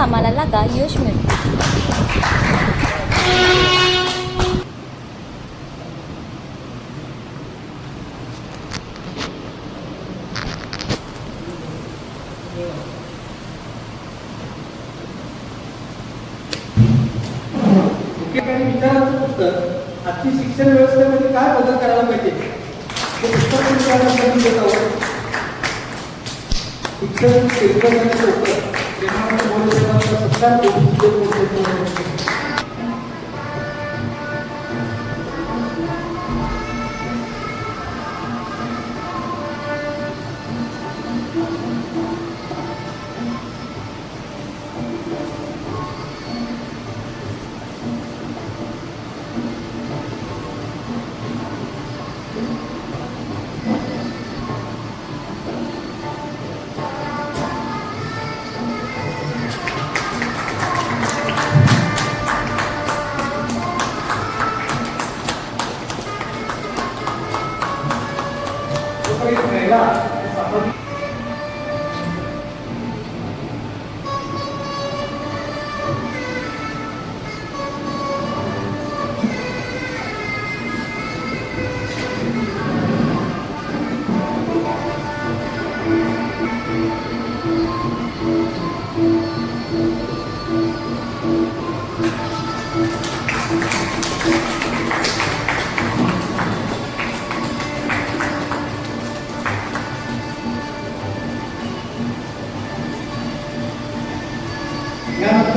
कामाला लागा यश मिळते. पुस्तक आजची शिक्षण व्यवस्थेमध्ये काय बदल करायला पाहिजे? ते पुस्तक तुम्ही देत आहोत शिक्षण क्षेत्र आणि बोलण्याचा सत्कार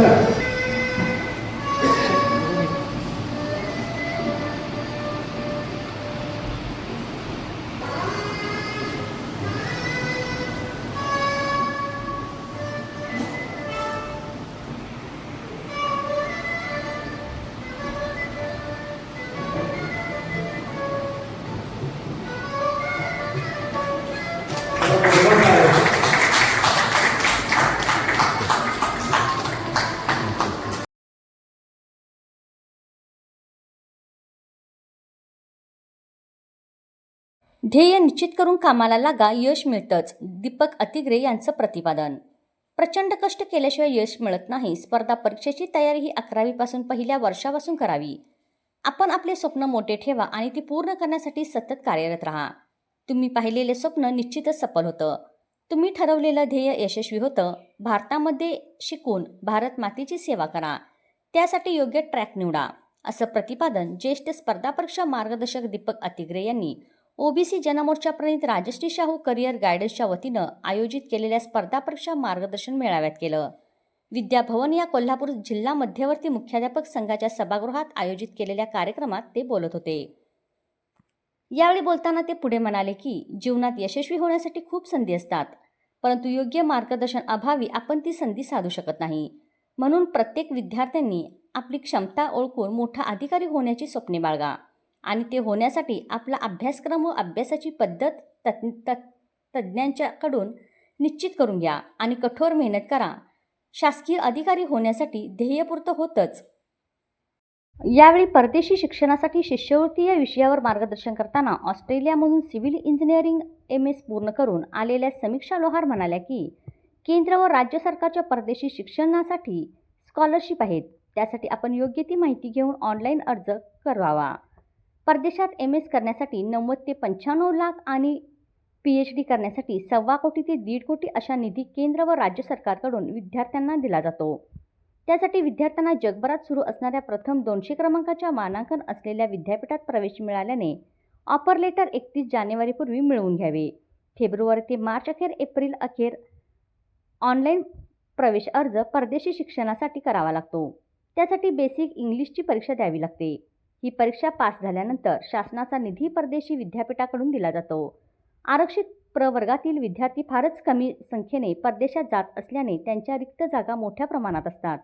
Sara. ध्येय निश्चित करून कामाला लागा यश मिळतंच दीपक अतिग्रे यांचं प्रतिपादन. प्रचंड कष्ट केल्याशिवाय यश मिळत नाही. स्पर्धा परीक्षेची तयारी ही अकरावीपासून पहिल्या वर्षापासून करावी. आपण आपले स्वप्न मोठे ठेवा आणि ती पूर्ण करण्यासाठी सतत कार्यरत राहा. तुम्ही पाहिलेले स्वप्न निश्चितच सफल होतं. तुम्ही ठरवलेलं ध्येय यशस्वी होतं. भारतामध्ये शिकून भारत मातेची सेवा करा. त्यासाठी योग्य ट्रॅक निवडा. असं प्रतिपादन ज्येष्ठ स्पर्धा परीक्षा मार्गदर्शक दीपक अतिग्रे यांनी ओबीसी जनमोर्चा प्रणित राजश्री शाहू करिअर गायडन्सच्या वतीनं आयोजित केलेल्या स्पर्धा परीक्षा मार्गदर्शन मेळाव्यात केलं विद्याभवन या कोल्हापूर जिल्हा मध्यवर्ती मुख्याध्यापक संघाच्या सभागृहात आयोजित केलेल्या कार्यक्रमात ते बोलत होते. यावेळी बोलताना ते पुढे म्हणाले की जीवनात यशस्वी होण्यासाठी खूप संधी असतात परंतु योग्य मार्गदर्शन अभावी आपण ती संधी साधू शकत नाही. म्हणून प्रत्येक विद्यार्थ्यांनी आपली क्षमता ओळखून मोठा अधिकारी होण्याची स्वप्ने बाळगा. आणि ते होण्यासाठी आपला अभ्यासक्रम व अभ्यासाची पद्धत त तज्- तज्ज्ञांच्याकडून निश्चित करून घ्या आणि कठोर मेहनत करा. शासकीय अधिकारी होण्यासाठी ध्येयपूर्त होतच. यावेळी परदेशी शिक्षणासाठी शिष्यवृत्ती या विषयावर मार्गदर्शन करताना ऑस्ट्रेलियामधून सिव्हिल इंजिनिअरिंग एम एस पूर्ण करून आलेल्या समीक्षा लोहार म्हणाल्या की केंद्र व राज्य सरकारच्या परदेशी शिक्षणासाठी स्कॉलरशिप आहेत. त्यासाठी आपण योग्य ती माहिती घेऊन ऑनलाईन अर्ज करावा परदेशात एम एस करण्यासाठी नव्वद ते पंच्याण्णव लाख आणि पी एच डी करण्यासाठी सव्वा कोटी ते दीड कोटी अशा निधी केंद्र व राज्य सरकारकडून विद्यार्थ्यांना दिला जातो. त्यासाठी विद्यार्थ्यांना जगभरात सुरू असणाऱ्या प्रथम दोनशे क्रमांकाच्या मानांकन असलेल्या विद्यापीठात प्रवेश मिळाल्याने ऑपर लेटर एकतीस जानेवारीपूर्वी मिळवून घ्यावे. फेब्रुवारी ते मार्च अखेर एप्रिल अखेर ऑनलाईन प्रवेश अर्ज परदेशी शिक्षणासाठी करावा लागतो. त्यासाठी बेसिक इंग्लिशची परीक्षा द्यावी लागते. ही परीक्षा पास झाल्यानंतर शासनाचा निधी परदेशी विद्यापीठाकडून दिला जातो. आरक्षित प्रवर्गातील विद्यार्थी फारच कमी संख्येने परदेशात जात असल्याने त्यांच्या रिक्त जागा मोठ्या प्रमाणात असतात.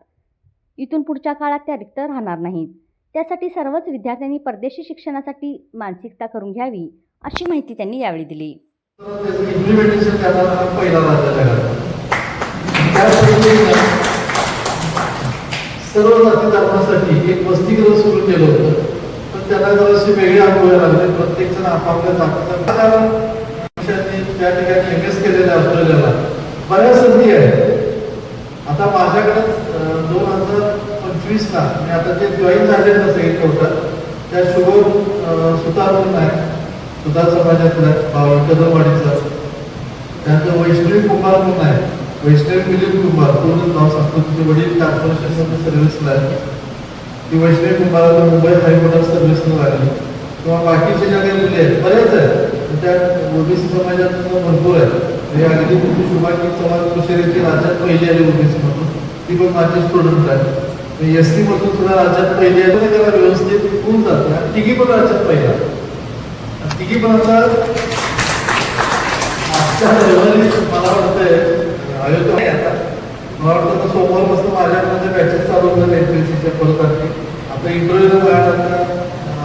इथून पुढच्या काळात त्या रिक्त राहणार नाहीत. त्यासाठी सर्वच विद्यार्थ्यांनी परदेशी शिक्षणासाठी मानसिकता करून घ्यावी अशी माहिती त्यांनी यावेळी दिली. सर्व जाती धर्मासाठी एक वसतिगृह सुरू केलं होतं. त्यांना त्याला जराशी वेगळी अनुभव लागले. प्रत्येक जण आपापल्या जातीचा त्या ठिकाणी एम एस केलेल्या ऑस्ट्रेलियाला बऱ्याच संधी आहेत. आता माझ्याकडे दोन हजार पंचवीसला मी आता जे जॉईन झाले ना सगळे त्या शुभम सुतार म्हणून आहे. सुतार समाजातल्या भाव कदमवाडीचा. त्यानंतर वैष्णवी कुमार म्हणून आहे. वैष्णवी मिलिंद कुमार पूर्ण नाव सांगतो तुझे वडील कॉर्पोरेशनमध्ये सर्व्हिसला आहे ती वैष्णवी कुमाराला मुंबई हायकोर्टात सर्व्हिसला लागली किंवा बाकीचे ज्या काही मुली आहेत बऱ्याच आहेत त्या ओबीसी समाजात भरपूर आहेत. म्हणजे अगदी तुमची शुभांगी समाज कुशेरीची राज्यात पहिली आली ओबीसी मधून ती पण माझी स्टुडंट आहे. एस सी मधून सुद्धा राज्यात पहिली आहे. त्याला व्यवस्थित होऊन जाते. आणि तिघी पण राज्यात पहिला तिघी पण आता आजच्या मला वाटतंय अयोध्या आता. मला वाटतं सोमवारपासून माझ्या बॅचेस चालू होतात एनपीएससीच्या परत आणखी आता इंटरव्ह्यूला बाहेर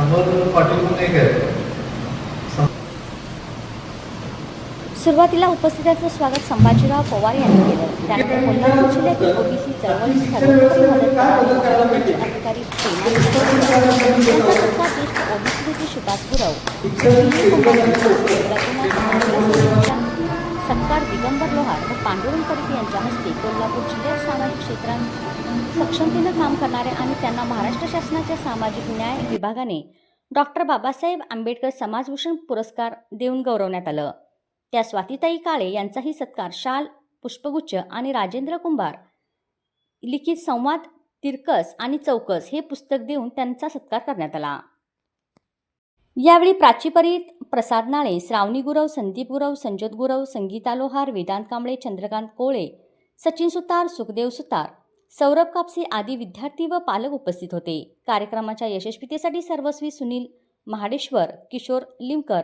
अमर पाटील म्हणून एक आहे सुरुवातीला उपस्थितांचं स्वागत संभाजीराव पवार यांनी केलं. त्यानंतर कोल्हापूर जिल्ह्यातील ओबीसी मदत अधिकारी ज्येष्ठ ओबीसी नेते सुभाष गुरव. सत्कार दिगंबर लोहार व पांडुरंग परिटे यांच्या हस्ते कोल्हापूर जिल्ह्यात सामाजिक क्षेत्रात सक्षमतेनं काम करणाऱ्या आणि त्यांना महाराष्ट्र शासनाच्या सामाजिक न्याय विभागाने डॉक्टर बाबासाहेब आंबेडकर समाजभूषण पुरस्कार देऊन गौरवण्यात आलं. त्या स्वातीताई काळे यांचाही सत्कार शाल पुष्पगुच्छ आणि राजेंद्र कुंभार लिखित संवाद तिरकस आणि चौकस हे पुस्तक देऊन त्यांचा सत्कार करण्यात आला. यावेळी प्राचीपरीत प्रसाद नाळे श्रावणी गुरव संदीप गुरव संजोत गुरव संगीता लोहार वेदांत कांबळे चंद्रकांत कोळे सचिन सुतार सुखदेव सुतार सौरभ कापसे आदी विद्यार्थी व पालक उपस्थित होते. कार्यक्रमाच्या यशस्वीतेसाठी सर्वस्वी सुनील महाडेश्वर किशोर लिमकर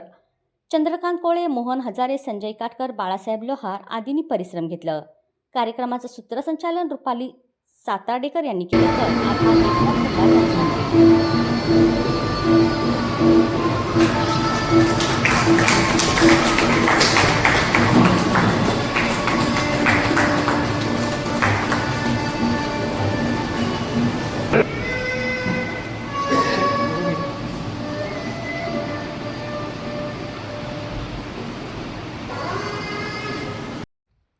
चंद्रकांत कोळे मोहन हजारे संजय काटकर बाळासाहेब लोहार आदींनी परिश्रम घेतलं. कार्यक्रमाचं सूत्रसंचालन रुपाली सातार्डेकर यांनी केलं तर